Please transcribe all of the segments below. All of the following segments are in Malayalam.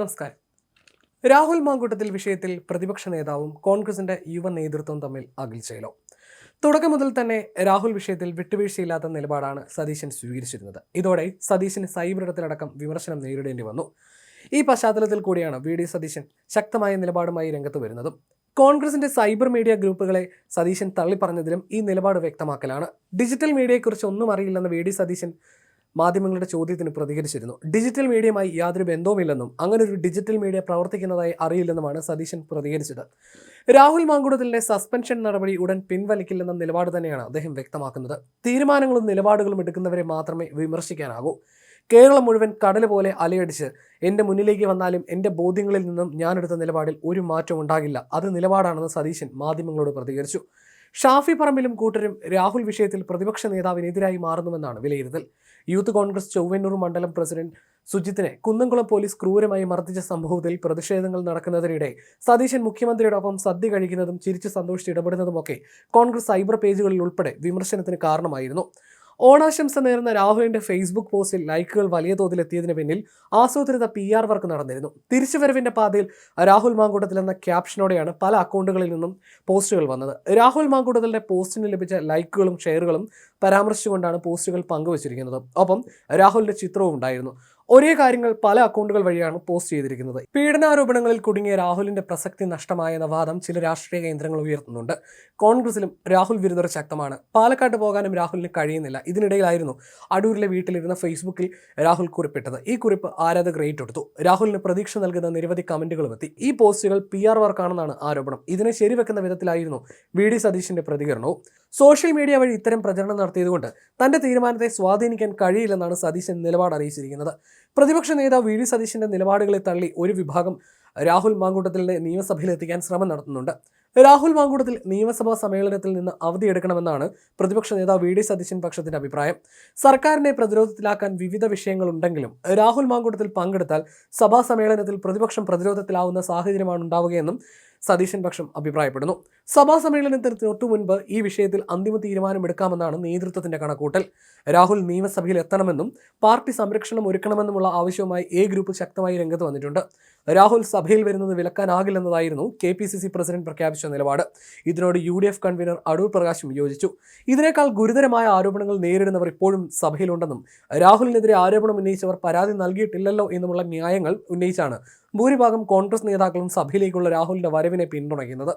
നമസ്കാരം. രാഹുൽ മാങ്കൂട്ടത്തിൽ വിഷയത്തിൽ പ്രതിപക്ഷ നേതാവും കോൺഗ്രസിന്റെ യുവ നേതൃത്വം തമ്മിൽ അകൽച്ചയിലോ തുടക്കം മുതൽ തന്നെ രാഹുൽ വിഷയത്തിൽ വിട്ടുവീഴ്ചയില്ലാത്ത നിലപാടാണ് സതീശൻ സ്വീകരിച്ചിരുന്നത്. ഇതോടെ സതീശന് സൈബർ ഇടത്തിലടക്കം വിമർശനം നേരിടേണ്ടി വന്നു. ഈ പശ്ചാത്തലത്തിൽ കൂടിയാണ് വി ഡി സതീശൻ ശക്തമായ നിലപാടുമായി രംഗത്ത് വരുന്നതും. കോൺഗ്രസിന്റെ സൈബർ മീഡിയ ഗ്രൂപ്പുകളെ സതീശൻ തള്ളിപ്പറഞ്ഞതിലും ഈ നിലപാട് വ്യക്തമാക്കലാണ്. ഡിജിറ്റൽ മീഡിയയെക്കുറിച്ച് ഒന്നും അറിയില്ലെന്ന് വി ഡി സതീശൻ മാധ്യമങ്ങളുടെ ചോദ്യത്തിന് പ്രതികരിച്ചിരുന്നു. ഡിജിറ്റൽ മീഡിയയുമായി യാതൊരു ബന്ധവുമില്ലെന്നും അങ്ങനെ ഒരു ഡിജിറ്റൽ മീഡിയ പ്രവർത്തിക്കുന്നതായി അറിയില്ലെന്നുമാണ് സതീശൻ പ്രതികരിച്ചത്. രാഹുൽ മാങ്കുടത്തിലെ സസ്പെൻഷൻ നടപടി ഉടൻ പിൻവലിക്കില്ലെന്ന നിലപാട് തന്നെയാണ് അദ്ദേഹം വ്യക്തമാക്കുന്നത്. തീരുമാനങ്ങളും നിലപാടുകളും എടുക്കുന്നവരെ മാത്രമേ വിമർശിക്കാനാകൂ. കേരളം മുഴുവൻ കടൽ പോലെ അലയടിച്ച് എന്റെ മുന്നിലേക്ക് വന്നാലും എന്റെ ബോധ്യങ്ങളിൽ നിന്നും ഞാനെടുത്ത നിലപാടിൽ ഒരു മാറ്റവും ഉണ്ടാകില്ല. അത് നിലപാടാണെന്ന് സതീശൻ മാധ്യമങ്ങളോട് പ്രതികരിച്ചു. ഷാഫി പറമ്പിലും കൂട്ടരും രാഹുൽ വിഷയത്തിൽ പ്രതിപക്ഷ നേതാവിനെതിരായി മാറുന്നുവെന്നാണ് വിലയിരുത്തൽ. യൂത്ത് കോൺഗ്രസ് ചൊവ്വന്നൂർ മണ്ഡലം പ്രസിഡന്റ് സുജിത്തിനെ കുന്നംകുളം പോലീസ് ക്രൂരമായി മർദ്ദിച്ച സംഭവത്തിൽ പ്രതിഷേധങ്ങൾ നടക്കുന്നതിനിടെ സതീശൻ മുഖ്യമന്ത്രിയോടൊപ്പം സദ്യ കഴിക്കുന്നതും ചിരിച്ച് സന്തോഷിച്ച് ഇടപെടുന്നതുമൊക്കെ കോൺഗ്രസ് സൈബർ പേജുകളിൽ ഉൾപ്പെടെ വിമർശനത്തിന് കാരണമായിരുന്നു. ഓണാശംസ നേർന്ന രാഹുലിന്റെ ഫേസ്ബുക്ക് പോസ്റ്റിൽ ലൈക്കുകൾ വലിയ തോതിൽ എത്തിയതിന് പിന്നിൽ ആസൂത്രിത പി ആർ വർക്ക് നടന്നിരുന്നു. തിരിച്ചുവരവിന്റെ പാതയിൽ രാഹുൽ മാങ്കൂട്ടത്തിൽ എന്ന ക്യാപ്ഷനോടെയാണ് പല അക്കൗണ്ടുകളിൽ നിന്നും പോസ്റ്റുകൾ വന്നത്. രാഹുൽ മാങ്കൂട്ടത്തിലെ പോസ്റ്റിന് ലഭിച്ച ലൈക്കുകളും ഷെയറുകളും പരാമർശിച്ചുകൊണ്ടാണ് പോസ്റ്റുകൾ പങ്കുവച്ചിരിക്കുന്നത്. ഒപ്പം രാഹുലിന്റെ ചിത്രവും ഉണ്ടായിരുന്നു. ഒരേ കാര്യങ്ങൾ പല അക്കൗണ്ടുകൾ വഴിയാണ് പോസ്റ്റ് ചെയ്തിരിക്കുന്നത്. പീഡനാരോപണങ്ങളിൽ കുടുങ്ങിയ രാഹുലിന്റെ പ്രസക്തി നഷ്ടമായെന്ന വാദം ചില രാഷ്ട്രീയ കേന്ദ്രങ്ങൾ ഉയർത്തുന്നുണ്ട്. കോൺഗ്രസിലും രാഹുൽ വിരുദ്ധർ ശക്തമാണ്. പാലക്കാട്ട് പോകാനും രാഹുലിന് കഴിയുന്നില്ല. ഇതിനിടയിലായിരുന്നു അടൂരിലെ വീട്ടിലിരുന്ന ഫേസ്ബുക്കിൽ രാഹുൽ കുറിപ്പിട്ടത്. ഈ കുറിപ്പ് ആരാധകർ ഏറ്റെടുത്തു. രാഹുലിന് പ്രതീക്ഷ നൽകുന്ന നിരവധി കമന്റുകളും എത്തി. ഈ പോസ്റ്റുകൾ പി ആർ വർക്കാണെന്നാണ് ആരോപണം. ഇതിനെ ശരിവെക്കുന്ന വിധത്തിലായിരുന്നു വി ഡി സതീഷിന്റെ പ്രതികരണവും. സോഷ്യൽ മീഡിയ വഴി ഇത്തരം പ്രചരണം നടത്തിയതുകൊണ്ട് തന്റെ തീരുമാനത്തെ സ്വാധീനിക്കാൻ കഴിയില്ലെന്നാണ് സതീശൻ നിലപാട് അറിയിച്ചിരിക്കുന്നത്. പ്രതിപക്ഷ നേതാവ് വി ഡി സതീശന്റെ നിലപാടുകളെ തള്ളി ഒരു വിഭാഗം രാഹുൽ മാങ്കൂട്ടത്തിൽ നിയമസഭയിലെത്തിക്കാൻ ശ്രമം നടത്തുന്നുണ്ട്. രാഹുൽ മാങ്കൂട്ടത്തിൽ നിയമസഭാ സമ്മേളനത്തിൽ നിന്ന് അവധിയെടുക്കണമെന്നാണ് പ്രതിപക്ഷ നേതാവ് വി ഡി സതീശൻ പക്ഷത്തിന്റെ അഭിപ്രായം. സർക്കാരിനെ പ്രതിരോധത്തിലാക്കാൻ വിവിധ വിഷയങ്ങളുണ്ടെങ്കിലും രാഹുൽ മാങ്കൂട്ടത്തിൽ പങ്കെടുത്താൽ സഭാ സമ്മേളനത്തിൽ പ്രതിപക്ഷം പ്രതിരോധത്തിലാവുന്ന സാഹചര്യമാണ് ഉണ്ടാവുകയെന്നും സതീശൻ പക്ഷം അഭിപ്രായപ്പെടുന്നു. സഭാ സമ്മേളനത്തിന് തൊട്ടു മുൻപ് ഈ വിഷയത്തിൽ അന്തിമ തീരുമാനമെടുക്കാമെന്നാണ് നേതൃത്വത്തിന്റെ കണക്കൂട്ടൽ രാഹുൽ നിയമസഭയിൽ എത്തണമെന്നും പാർട്ടി സംരക്ഷണം ഒരുക്കണമെന്നുമുള്ള ആവശ്യവുമായി എ ഗ്രൂപ്പ് ശക്തമായി രംഗത്ത് വന്നിട്ടുണ്ട്. രാഹുൽ സഭയിൽ വരുന്നത് വിലക്കാനാകില്ലെന്നതായിരുന്നു K P C C president പ്രഖ്യാപിച്ച നിലപാട്. ഇതിനോട് U D F convener Adoor Prakash യോജിച്ചു. ഇതിനേക്കാൾ ഗുരുതരമായ ആരോപണങ്ങൾ നേരിടുന്നവർ ഇപ്പോഴും സഭയിലുണ്ടെന്നും രാഹുലിനെതിരെ ആരോപണം ഉന്നയിച്ചവർ പരാതി നൽകിയിട്ടില്ലല്ലോ എന്നുമുള്ള ന്യായങ്ങൾ ഉന്നയിച്ചാണ് ഭൂരിഭാഗം കോൺഗ്രസ് നേതാക്കളും സഭയിലേക്കുള്ള രാഹുലിന്റെ വരവിനെ പിന്തുണയ്ക്കുന്നത്.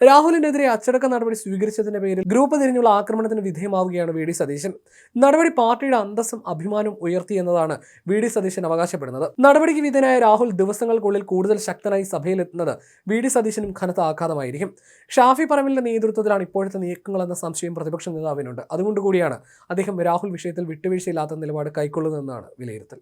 രാഹുലിനെതിരെ അച്ചടക്ക നടപടി സ്വീകരിച്ചതിന്റെ പേരിൽ ഗ്രൂപ്പ് തിരിഞ്ഞുള്ള ആക്രമണത്തിന് വിധേയമാവുകയാണ് വി ഡി സതീശൻ. നടപടി പാർട്ടിയുടെ അന്തസ്സും അഭിമാനവും ഉയർത്തി എന്നതാണ് വി ഡി സതീശൻ അവകാശപ്പെടുന്നത്. നടപടിക്ക് വിധേയനായ രാഹുൽ ദിവസങ്ങൾക്കുള്ളിൽ കൂടുതൽ ശക്തനായി സഭയിലെത്തുന്നത് വി ഡി സതീശനും കനത്ത ആഘാതമായിരിക്കും. ഷാഫി പറമ്പിലിന്റെ നേതൃത്വത്തിലാണ് ഇപ്പോഴത്തെ നീക്കങ്ങളെന്ന സംശയം പ്രതിപക്ഷ നേതാവിനുണ്ട്. അതുകൊണ്ടുകൂടിയാണ് അദ്ദേഹം രാഹുൽ വിഷയത്തിൽ വിട്ടുവീഴ്ചയില്ലാത്ത നിലപാട് കൈക്കൊള്ളുന്നതെന്നാണ് വിലയിരുത്തൽ.